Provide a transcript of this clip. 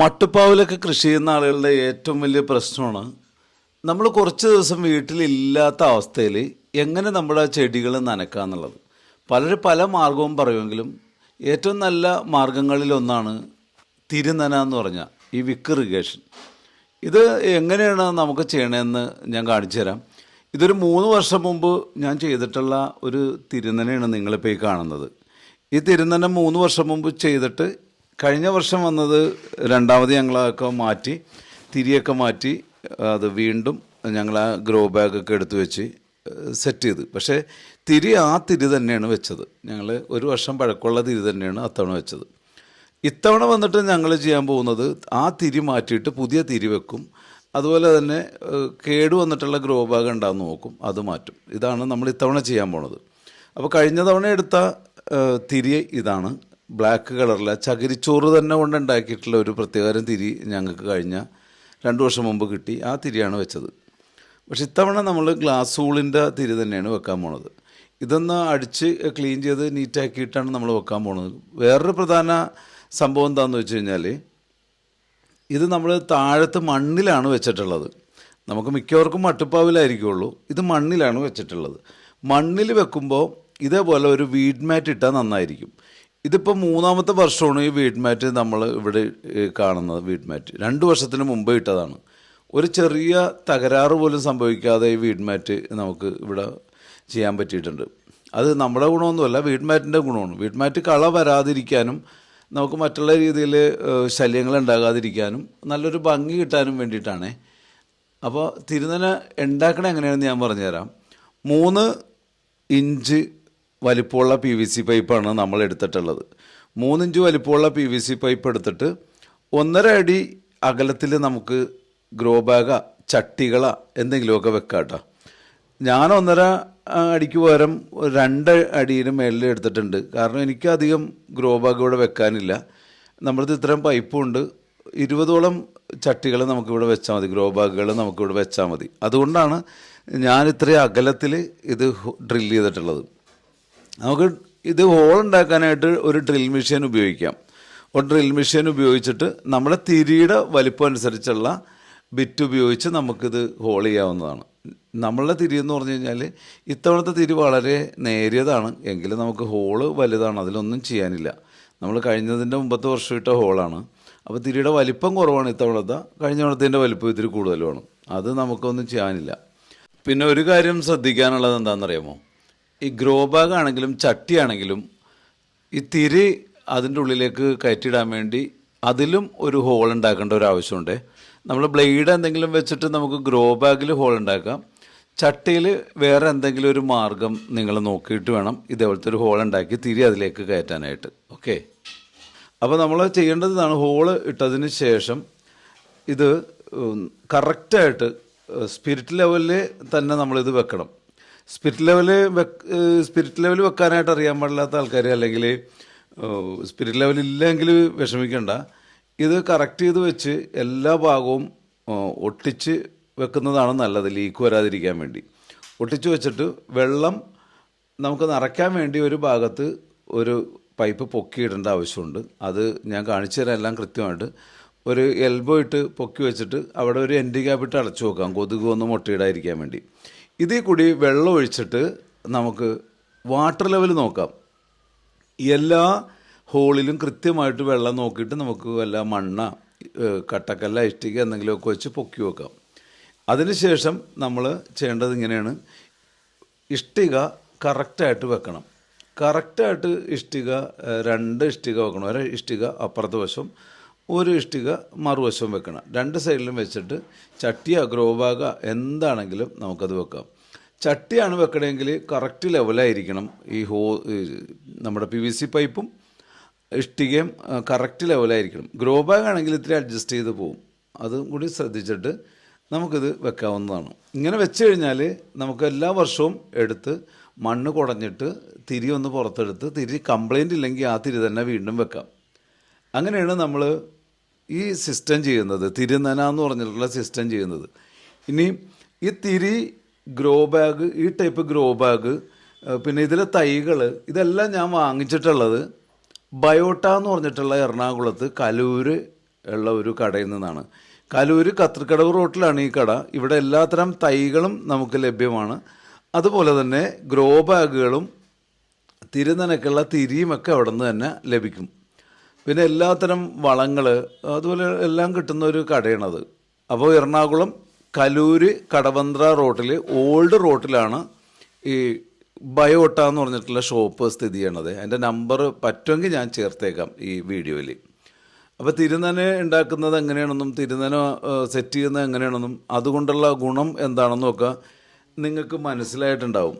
മട്ടുപ്പാവിലൊക്കെ കൃഷി ചെയ്യുന്ന ആളുകളുടെ ഏറ്റവും വലിയ പ്രശ്നമാണ് നമ്മൾ കുറച്ച് ദിവസം വീട്ടിലില്ലാത്ത അവസ്ഥയിൽ എങ്ങനെ നമ്മുടെ ചെടികൾ നനക്കുക എന്നുള്ളത്. പലരും പല മാർഗവും പറയുമെങ്കിലും ഏറ്റവും നല്ല മാർഗങ്ങളിലൊന്നാണ് തിരുനന എന്ന് പറഞ്ഞാൽ ഈ വിക്ക് ഇറിഗേഷൻ. ഇത് എങ്ങനെയാണ് നമുക്ക് ചെയ്യണമെന്ന് ഞാൻ കാണിച്ചു തരാം. ഇതൊരു മൂന്ന് വർഷം മുമ്പ് ഞാൻ ചെയ്തിട്ടുള്ള ഒരു തിരുനനയാണ് നിങ്ങളിപ്പോൾ ഈ കാണുന്നത്. ഈ തിരുനന മൂന്ന് വർഷം മുമ്പ് ചെയ്തിട്ട് കഴിഞ്ഞ വർഷം വന്നത് രണ്ടാമത് ഞങ്ങളൊക്കെ മാറ്റി തിരിയൊക്കെ മാറ്റി അത് വീണ്ടും ഞങ്ങൾ ആ ഗ്രോ ബാഗൊക്കെ എടുത്തു വെച്ച് സെറ്റ് ചെയ്ത്. പക്ഷേ തിരി ആ തിരി തന്നെയാണ് വെച്ചത്. ഞങ്ങൾ ഒരു വർഷം പഴക്കമുള്ള തിരി തന്നെയാണ് അത്തവണ വെച്ചത്. ഇത്തവണ വന്നിട്ട് ഞങ്ങൾ ചെയ്യാൻ പോകുന്നത് ആ തിരി മാറ്റിയിട്ട് പുതിയ തിരി വെക്കും. അതുപോലെ തന്നെ കേടു വന്നിട്ടുള്ള ഗ്രോ ബാഗ് ഉണ്ടാകുന്ന നോക്കും. അത് മാറ്റും. ഇതാണ് നമ്മൾ ഇത്തവണ ചെയ്യാൻ പോണത്. അപ്പോൾ കഴിഞ്ഞ തവണ എടുത്ത തിരി ഇതാണ്. ബ്ലാക്ക് കളറിലെ. ചകിരിച്ചോറ് തന്നെ കൊണ്ട് ഉണ്ടാക്കിയിട്ടുള്ള ഒരു പ്രത്യേകതരം തിരി ഞങ്ങൾക്ക് കഴിഞ്ഞ രണ്ട് വർഷം മുമ്പ് കിട്ടി. ആ തിരിയാണ് വെച്ചത്. പക്ഷെ ഇത്തവണ നമ്മൾ ഗ്ലാസ് ഊളിന്റെ തിരി തന്നെയാണ് വെക്കാൻ പോണത്. ഇതൊന്ന് അടിച്ച് ക്ലീൻ ചെയ്ത് നീറ്റാക്കിയിട്ടാണ് നമ്മൾ വെക്കാൻ പോണത്. വേറൊരു പ്രധാന സംഭവം എന്താണെന്ന് വെച്ച് കഴിഞ്ഞാൽ ഇത് നമ്മൾ താഴത്ത് മണ്ണിലാണ് വെച്ചിട്ടുള്ളത്. നമുക്ക് മിക്കവർക്കും മട്ടുപ്പാവിലായിരിക്കുള്ളൂ. ഇത് മണ്ണിലാണ് വെച്ചിട്ടുള്ളത്. മണ്ണിൽ വെക്കുമ്പോൾ ഇതേപോലെ ഒരു വീഡ് മാറ്റ് ഇട്ടാൽ നന്നായിരിക്കും. ഇതിപ്പോൾ മൂന്നാമത്തെ വർഷമാണ് ഈ വീഡ് മാറ്റ് നമ്മൾ ഇവിടെ കാണുന്നത് വീഡ് മാറ്റ് രണ്ട് വർഷത്തിന് മുമ്പ് ഇട്ടതാണ്. ഒരു ചെറിയ തകരാറ് പോലും സംഭവിക്കാതെ ഈ വീഡ് മാറ്റ് നമുക്ക് ഇവിടെ ചെയ്യാൻ പറ്റിയിട്ടുണ്ട്. അത് നമ്മുടെ ഗുണമൊന്നുമല്ല വീഡ് മാറ്റിന്റെ ഗുണമാണ്. വീഡ് മാറ്റ് കള വരാതിരിക്കാനും നമുക്ക് മറ്റുള്ള രീതിയിൽ ശല്യങ്ങൾ ഉണ്ടാകാതിരിക്കാനും നല്ലൊരു ഭംഗി കിട്ടാനും വേണ്ടിയിട്ടാണേ. അപ്പോൾ തിരുനന ഉണ്ടാക്കണ എങ്ങനെയാണെന്ന് ഞാൻ പറഞ്ഞുതരാം. മൂന്ന് ഇഞ്ച് വലിപ്പമുള്ള പി വി സി പൈപ്പാണ് നമ്മൾ എടുത്തിട്ടുള്ളത്. മൂന്നിഞ്ച് വലിപ്പമുള്ള പി വി സി പൈപ്പ് എടുത്തിട്ട് ഒന്നര അടി അകലത്തിൽ നമുക്ക് ഗ്രോ ബാഗ ചട്ടികള എന്തെങ്കിലുമൊക്കെ വെക്കാം കേട്ടോ ഞാൻ ഒന്നര അടിക്ക് പകരം രണ്ട് അടിയിന് മേളിൽ എടുത്തിട്ടുണ്ട്. കാരണം എനിക്ക് അധികം ഗ്രോ ബാഗ് ഇവിടെ വെക്കാനില്ല. നമ്മളത് ഇത്രയും പൈപ്പുണ്ട് ഇരുപതോളം ചട്ടികൾ നമുക്കിവിടെ വെച്ചാൽ മതി. ഗ്രോ ബാഗുകൾ നമുക്കിവിടെ വെച്ചാൽ മതി. അതുകൊണ്ടാണ് ഞാൻ ഇത്രയും അകലത്തിൽ ഇത് ഡ്രില്ല് ചെയ്തിട്ടുള്ളത്. നമുക്ക് ഇത് ഹോൾ ഉണ്ടാക്കാനായിട്ട് ഒരു ഡ്രിൽ മെഷീൻ ഉപയോഗിക്കാം. ഒരു ഡ്രിൽ മെഷീൻ ഉപയോഗിച്ചിട്ട് നമ്മുടെ തിരിയുടെ വലിപ്പം അനുസരിച്ചുള്ള ബിറ്റ് ഉപയോഗിച്ച് നമുക്കിത് ഹോൾ ചെയ്യാവുന്നതാണ്. നമ്മളുടെ തിരി എന്ന് പറഞ്ഞു കഴിഞ്ഞാൽ ഇത്തവണത്തെ തിരി വളരെ നേരിയതാണ്. എങ്കിലും നമുക്ക് ഹോൾ വലുതാണ്. അതിലൊന്നും ചെയ്യാനില്ല. നമ്മൾ കഴിഞ്ഞതിന്റെ മുമ്പത്തെ വർഷം ഇട്ട ഹോളാണ് അപ്പോൾ തിരിയുടെ വലിപ്പം കുറവാണ് ഇത്തവണത്തെ. കഴിഞ്ഞ തവണത്തിന്റെ വലിപ്പം ഇത്തിരി കൂടുതലുമാണ്. അത് നമുക്കൊന്നും ചെയ്യാനില്ല. പിന്നെ ഒരു കാര്യം ശ്രദ്ധിക്കാനുള്ളത് എന്താണെന്നറിയാമോ? ഈ ഗ്രോ ബാഗ് ആണെങ്കിലും ചട്ടിയാണെങ്കിലും ഈ തിരി അതിന്റെ ഉള്ളിലേക്ക് കയറ്റിയിടാൻ വേണ്ടി അതിലും ഒരു ഹോൾ ഉണ്ടാക്കേണ്ട ഒരു ആവശ്യമുണ്ട്. നമ്മൾ ബ്ലേഡ് എന്തെങ്കിലും വെച്ചിട്ട് നമുക്ക് ഗ്രോ ബാഗിൽ ഹോൾ ഉണ്ടാക്കാം. ചട്ടിയിൽ വേറെ എന്തെങ്കിലും ഒരു മാർഗം നിങ്ങൾ നോക്കിയിട്ട് വേണം ഇതേപോലത്തെ ഒരു ഹോൾ ഉണ്ടാക്കി തിരി അതിലേക്ക് കയറ്റാനായിട്ട്. ഓക്കെ? അപ്പോൾ നമ്മൾ ചെയ്യേണ്ടത് ഇതാണ് ഹോൾ ഇട്ടതിന് ശേഷം ഇത് കറക്റ്റായിട്ട് സ്പിരിറ്റ് ലെവലിൽ തന്നെ നമ്മളിത് വെക്കണം. സ്പിരിറ്റ് ലെവൽ സ്പിരിറ്റ് ലെവൽ വെക്കാനായിട്ട് അറിയാൻ പാടില്ലാത്ത ആൾക്കാർ അല്ലെങ്കിൽ സ്പിരിറ്റ് ലെവൽ ഇല്ലെങ്കിൽ വിഷമിക്കണ്ട. ഇത് കറക്റ്റ് ചെയ്ത് വെച്ച് എല്ലാ ഭാഗവും ഒട്ടിച്ച് വെക്കുന്നതാണ് നല്ലത് ലീക്ക് വരാതിരിക്കാൻ വേണ്ടി. ഒട്ടിച്ച് വെച്ചിട്ട് വെള്ളം നമുക്ക് നിറയ്ക്കാൻ വേണ്ടി ഒരു ഭാഗത്ത് ഒരു പൈപ്പ് പൊക്കിയിടേണ്ട ആവശ്യമുണ്ട്. അത് ഞാൻ കാണിച്ചു തരാം എല്ലാം കൃത്യമായിട്ട്. ഒരു എൽബോ ഇട്ട് പൊക്കി വെച്ചിട്ട് അവിടെ ഒരു എൻഡ് ക്യാപ്പ് ഇട്ട് അടച്ചു വെക്കാം. കൊതുക് ഒന്ന് മുട്ടയിടാതിരിക്കാൻ വേണ്ടി. ഇതിൽ കൂടി വെള്ളം ഒഴിച്ചിട്ട് നമുക്ക് വാട്ടർ ലെവൽ നോക്കാം. എല്ലാ ഹോളിലും കൃത്യമായിട്ട് വെള്ളം നോക്കിയിട്ട് നമുക്ക് വല്ല മണ്ണ കട്ടക്കല്ല ഇഷ്ടിക എന്തെങ്കിലുമൊക്കെ വെച്ച് പൊക്കി വെക്കാം. അതിനുശേഷം നമ്മൾ ചെയ്യേണ്ടത് ഇങ്ങനെയാണ്. ഇഷ്ടിക കറക്റ്റായിട്ട് വെക്കണം. കറക്റ്റായിട്ട് ഇഷ്ടിക രണ്ട് ഇഷ്ടിക വെക്കണം. ഒരു ഇഷ്ടിക അപ്പുറത്തെ വശം ഒരു ഇഷ്ടിക മറുവശം വെക്കണം. രണ്ട് സൈഡിലും വെച്ചിട്ട് ചട്ടിയ ഗ്രോ എന്താണെങ്കിലും നമുക്കത് വെക്കാം. ചട്ടിയാണ് വെക്കണമെങ്കിൽ കറക്റ്റ് ലെവലായിരിക്കണം ഈ ഹോ നമ്മുടെ പി വി സി പൈപ്പും ഇഷ്ടികയും കറക്റ്റ് ലെവലായിരിക്കണം ഗ്രോ ബാഗ് ആണെങ്കിൽ ഇത്തിരി അഡ്ജസ്റ്റ് ചെയ്ത് പോകും അതും കൂടി ശ്രദ്ധിച്ചിട്ട് നമുക്കിത് വെക്കാവുന്നതാണ്. ഇങ്ങനെ വെച്ച് കഴിഞ്ഞാൽ നമുക്ക് എല്ലാ വർഷവും എടുത്ത് മണ്ണ് കുടഞ്ഞിട്ട് തിരി ഒന്ന് പുറത്തെടുത്ത് തിരി കംപ്ലൈന്റ് ഇല്ലെങ്കിൽ ആ തിരി തന്നെ വീണ്ടും വെക്കാം. അങ്ങനെയാണ് നമ്മൾ ഈ സിസ്റ്റം ചെയ്യുന്നത് തിരുനന എന്ന് പറഞ്ഞിട്ടുള്ള സിസ്റ്റം ചെയ്യുന്നത്. ഇനി ഈ തിരി ഗ്രോ ബാഗ് ഈ ടൈപ്പ് ഗ്രോ ബാഗ് പിന്നെ ഇതിലെ തൈകൾ ഇതെല്ലാം ഞാൻ വാങ്ങിച്ചിട്ടുള്ളത് ബയോട്ട എന്ന് പറഞ്ഞിട്ടുള്ള എറണാകുളത്ത് കലൂര് ഉള്ള ഒരു കടയിൽ നിന്നാണ്. കലൂര് കത്രിക്കടവ് റോട്ടിലാണ് ഈ കട. ഇവിടെ എല്ലാത്തരം തൈകളും നമുക്ക് ലഭ്യമാണ്. അതുപോലെ തന്നെ ഗ്രോ ബാഗുകളും തിരുനനക്കുള്ള തിരിയുമൊക്കെ അവിടെ നിന്ന് തന്നെ ലഭിക്കും. പിന്നെ എല്ലാത്തരം വളങ്ങൾ അതുപോലെ എല്ലാം കിട്ടുന്ന ഒരു കടയാണത്. അപ്പോൾ എറണാകുളം കലൂര് കടവന്ത്ര റോട്ടിൽ ഓൾഡ് റോട്ടിലാണ് ഈ ബയോട്ട എന്ന് പറഞ്ഞിട്ടുള്ള ഷോപ്പ് സ്ഥിതി ചെയ്യണത് എന്റെ നമ്പർ പറ്റുമെങ്കിൽ ഞാൻ ചേർത്തേക്കാം ഈ വീഡിയോയിൽ അപ്പോൾ തിരുനന ഉണ്ടാക്കുന്നത് എങ്ങനെയാണെന്നും തിരുനന സെറ്റ് ചെയ്യുന്നത് എങ്ങനെയാണെന്നും അതുകൊണ്ടുള്ള ഗുണം എന്താണെന്നും ഒക്കെ നിങ്ങൾക്ക് മനസ്സിലായിട്ടുണ്ടാവും.